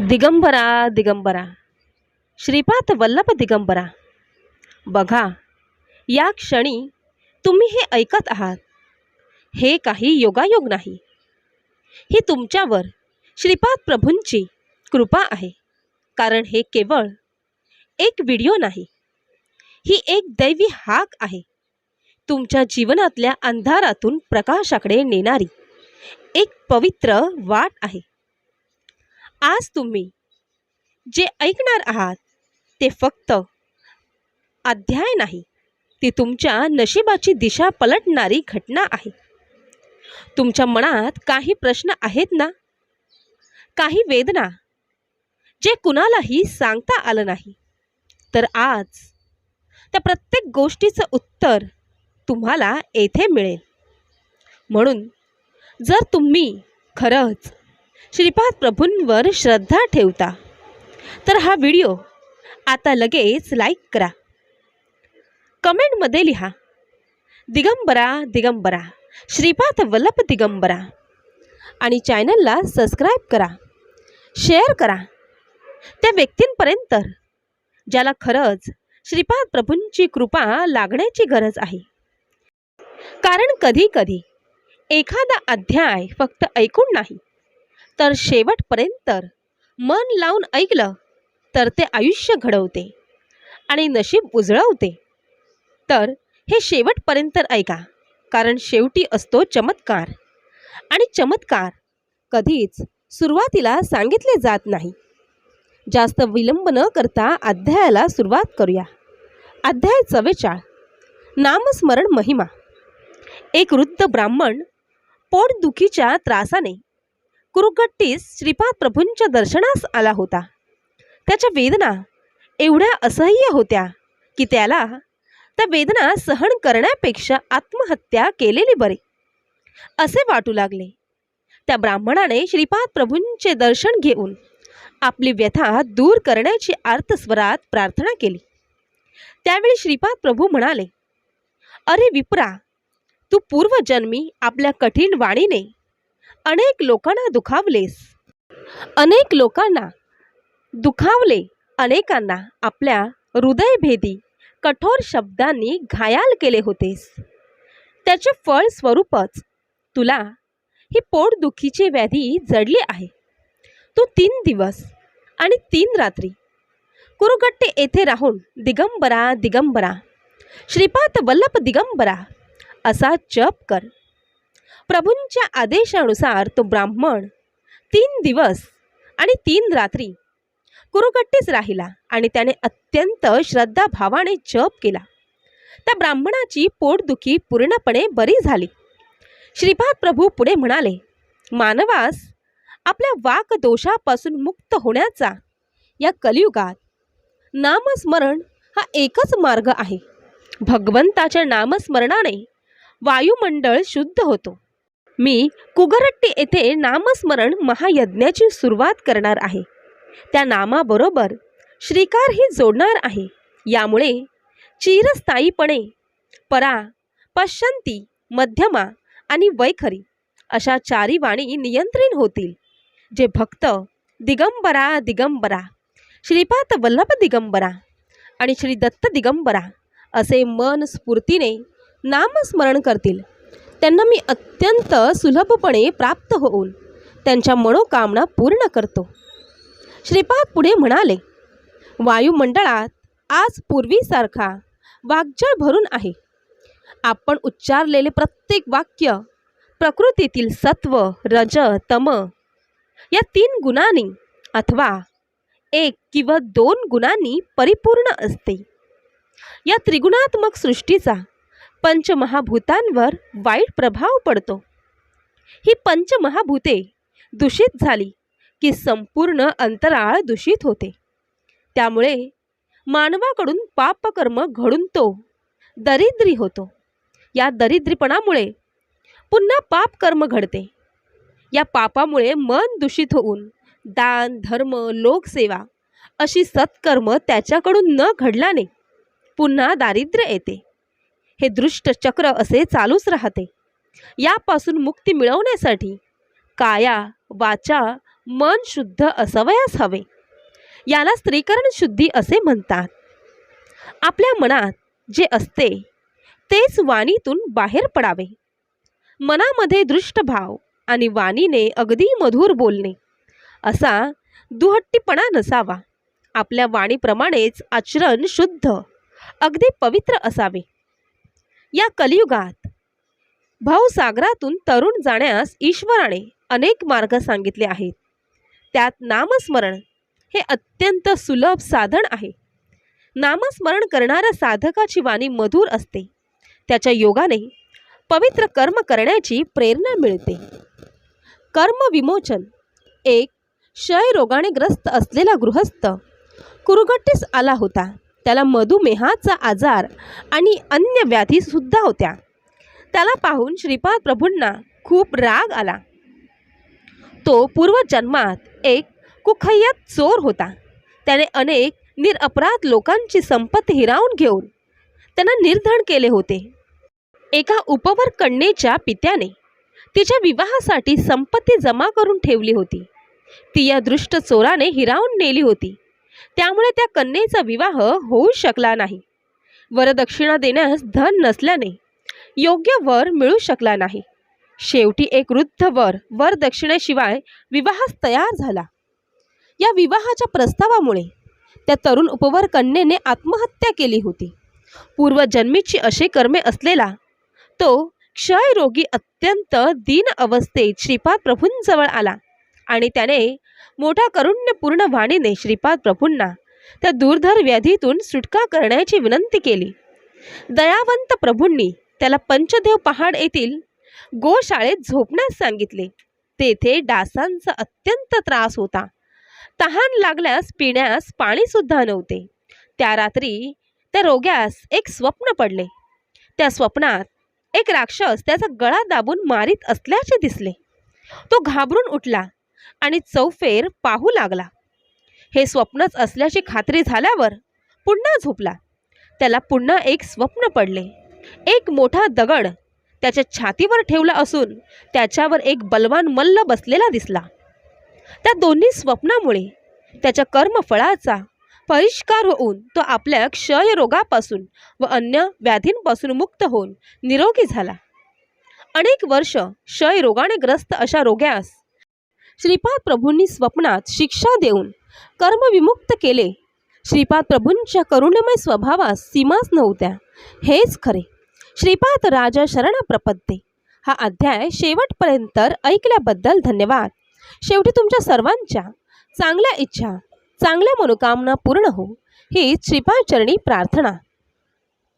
दिगंबरा दिगंबरा. श्रीपाद वल्लभ दिगंबरा. बघा या क्षणी तुम्ही हे ऐकत आहात. हे काही योगायोग नाही. ही तुमच्यावर श्रीपाद प्रभूंची कृपा आहे. कारण हे केवळ एक व्हिडिओ नाही. ही एक दैवी हाक आहे. तुमच्या जीवनातल्या अंधारातून प्रकाशाकडे नेणारी एक पवित्र वाट आहे. आज तुम्ही जे ऐकणार आहात ते फक्त अध्याय नाही ती तुमच्या नशिबाची दिशा पलटणारी घटना आहे. तुमच्या मनात काही प्रश्न आहेत ना? काही वेदना जे कुणालाही सांगता आलं नाही. तर आज त्या प्रत्येक गोष्टीचं उत्तर तुम्हाला येथे मिळेल. म्हणून जर तुम्ही खरंच श्रीपाद प्रभूंवर श्रद्धा ठेवता. तर हा व्हिडिओ आता लगेच लाईक करा. कमेंटमध्ये लिहा दिगंबरा दिगंबरा श्रीपाद वल्लभ दिगंबरा आणि चॅनलला सबस्क्राईब करा शेअर करा. त्या व्यक्तींपर्यंत ज्याला खरंच श्रीपाद प्रभूंची कृपा लागण्याची गरज आहे. कारण कधी कधी एखादा अध्याय फक्त ऐकून नाही तर शेवटपर्यंत मन लावून ऐकलं तर ते आयुष्य घडवते आणि नशीब उजळवते. तर हे शेवटपर्यंत ऐका कारण शेवटी असतो चमत्कार. आणि चमत्कार कधीच सुरुवातीला सांगितले जात नाही. जास्त विलंब न करता अध्यायाला सुरुवात करूया. अध्याय चव्वेचाळ नामस्मरण महिमा. एक वृद्ध ब्राह्मण पोटदुखीच्या त्रासाने कुरुगट्टीस श्रीपाद प्रभूंच्या दर्शनास आला होता. त्याच्या वेदना एवढ्या असह्य होत्या की त्याला त्या वेदना सहन करण्यापेक्षा आत्महत्या केलेली बरे. असे वाटू लागले. त्या ब्राह्मणाने श्रीपाद प्रभूंचे दर्शन घेऊन आपली व्यथा दूर करण्याची आर्तस्वरात प्रार्थना केली. त्यावेळी श्रीपाद प्रभू म्हणाले अरे विप्रा तू पूर्वजन्मी आपल्या कठीण वाणीने अनेक लोकांना दुखावलेस. अनेक लोकांना दुखावले अनेकांना आपल्या हृदयभेदी कठोर शब्दांनी घायाल केले होतेस. त्याचे फळ स्वरूपच तुला ही पोटदुखीची व्याधी जडली आहे. तू तीन दिवस आणि तीन रात्री कुरुगट्टे येथे राहून दिगंबरा दिगंबरा श्रीपाद वल्लभ दिगंबरा असा जप कर. प्रभूंच्या आदेशानुसार तो ब्राह्मण तीन दिवस आणि तीन रात्री कुरुकट्टीच राहिला आणि त्याने अत्यंत श्रद्धाभावाने जप केला. त्या ब्राह्मणाची पोटदुखी पूर्णपणे बरी झाली. श्रीपाद प्रभू पुढे म्हणाले मानवास आपल्या वाक दोषापासून मुक्त होण्याचा या कलियुगात नामस्मरण हा एकच मार्ग आहे. भगवंताच्या नामस्मरणाने वायुमंडळ शुद्ध होतो. मी कुगरट्टी येथे नामस्मरण महायज्ञाची सुरुवात करणार आहे. त्या नामाबरोबर श्रीकारही जोडणार आहे. यामुळे चिरस्थायीपणे परा पश्चंती मध्यमा आणि वैखरी अशा चारी वाणी नियंत्रित होतील. जे भक्त दिगंबरा दिगंबरा श्रीपाद वल्लभ दिगंबरा आणि श्री दत्त दिगंबरा असे मन स्फूर्तीने नामस्मरण करतील. त्यांना मी अत्यंत सुलभपणे प्राप्त होऊन त्यांच्या मनोकामना पूर्ण करतो. श्रीपाद पुढे म्हणाले वायुमंडळात आज पूर्वीसारखा वाग्जळ भरून आहे. आपण उच्चारलेले प्रत्येक वाक्य प्रकृतीतील सत्व रज तम या तीन गुणांनी अथवा एक किंवा दोन गुणांनी परिपूर्ण असते. या त्रिगुणात्मक सृष्टीचा पंचमहाभूतांवर वाईट प्रभाव पडतो. ही पंचमहाभूते दूषित झाली की संपूर्ण अंतराळ दूषित होते. त्यामुळे मानवाकडून पापकर्म घडून तो दरिद्री होतो. या दरिद्रीपणामुळे पुन्हा पापकर्म घडते. या पापामुळे मन दूषित होऊन दान धर्म लोकसेवा अशी सत्कर्म त्याच्याकडून न घडल्याने पुन्हा दारिद्र्य येते. हे दृष्ट चक्र असे चालूच राहते. यापासून मुक्ती मिळवण्यासाठी काया वाचा मन शुद्ध असावयास हवे. याला स्त्रीकरण शुद्धी असे म्हणतात. आपल्या मनात जे असते तेच वाणीतून बाहेर पडावे. मनामध्ये दृष्टभाव आणि वाणीने अगदी मधुर बोलणे. असा दुहट्टीपणा नसावा. आपल्या वाणीप्रमाणेच आचरण शुद्ध अगदी पवित्र असावे. या कलियुगात. भाऊसागरातून तरुण जाण्यास ईश्वराने अनेक मार्ग सांगितले आहेत. त्यात नामस्मरण हे अत्यंत सुलभ साधन आहे. नामस्मरण करणाऱ्या साधकाची वाणी मधुर असते. त्याच्या योगाने पवित्र कर्म करण्याची प्रेरणा मिळते. कर्मविमोचन एक क्षयरोगाने ग्रस्त असलेला गृहस्थ कुरुगट्टीस आला होता. त्याला मधुमेहाचा आजार आणि अन्य व्याधीसुद्धा होत्या. त्याला पाहून श्रीपाद प्रभूंना खूप राग आला. तो पूर्वजन्मात एक कुखय्यत चोर होता. त्याने अनेक निरअपराध लोकांची संपत्ती हिरावून घेऊन त्यांना निर्धन केले होते. एका उपवर कन्येच्या पित्याने तिच्या विवाहासाठी संपत्ती जमा करून ठेवली होती. ती या दृष्ट चोराने हिरावून नेली होती. त्यामुळे त्या कन्येचा विवाह होऊ शकला नाही. वरदक्षिणा देण्यास धन नसल्याने योग्य वर मिळू शकला नाही. शेवटी एक वृद्ध वर वरदक्षिणेशिवाय विवाहास तयार झाला. या विवाहाच्या प्रस्तावामुळे त्या तरुण उपवर कन्येने आत्महत्या केली होती. पूर्वजन्मीची असे कर्मे असलेला तो क्षयरोगी अत्यंत दीन अवस्थेत श्रीपाद प्रभूंजवळ आला आणि त्याने मोठा करुण्यपूर्ण वाणीने श्रीपाद प्रभूंना त्या दुर्धर व्याधीतून सुटका करण्याची विनंती केली. दयावंत प्रभूंनी त्याला पंचदेव पहाड येथील गोशाळेत झोपण्यास सांगितले. तेथे डासांचा अत्यंत त्रास होता. तहान लागल्यास पिण्यास पाणीसुद्धा नव्हते. त्या रात्री त्या रोग्यास एक स्वप्न पडले. त्या स्वप्नात एक राक्षस त्याचा गळा दाबून मारीत असल्याचे दिसले. तो घाबरून उठला. आणि चौफेर पाहू लागला. हे स्वप्नच असल्याची खात्री झाल्यावर पुन्हा झोपला. त्याला पुन्हा एक स्वप्न पडले. एक मोठा दगड त्याच्या छातीवर ठेवला असून त्याच्यावर एक बलवान मल्ल बसलेला दिसला. त्या दोन्ही स्वप्नामुळे त्याच्या कर्मफळाचा परिष्कार होऊन तो आपल्या क्षयरोगापासून व अन्य व्याधींपासून मुक्त होऊन निरोगी झाला. अनेक वर्ष क्षयरोगाने ग्रस्त अशा रोग्यास श्रीपाद प्रभूंनी स्वप्नात शिक्षा देऊन कर्मविमुक्त केले. श्रीपाद प्रभूंच्या करुणमय स्वभावास सीमाच नव्हत्या. हेच खरे. श्रीपाद राजा शरण प्रपद्ये हा अध्याय शेवटपर्यंत ऐकल्याबद्दल धन्यवाद. शेवटी तुमच्या सर्वांच्या चांगल्या इच्छा चांगल्या मनोकामना पूर्ण हो. हीच श्रीपाद चरणी प्रार्थना.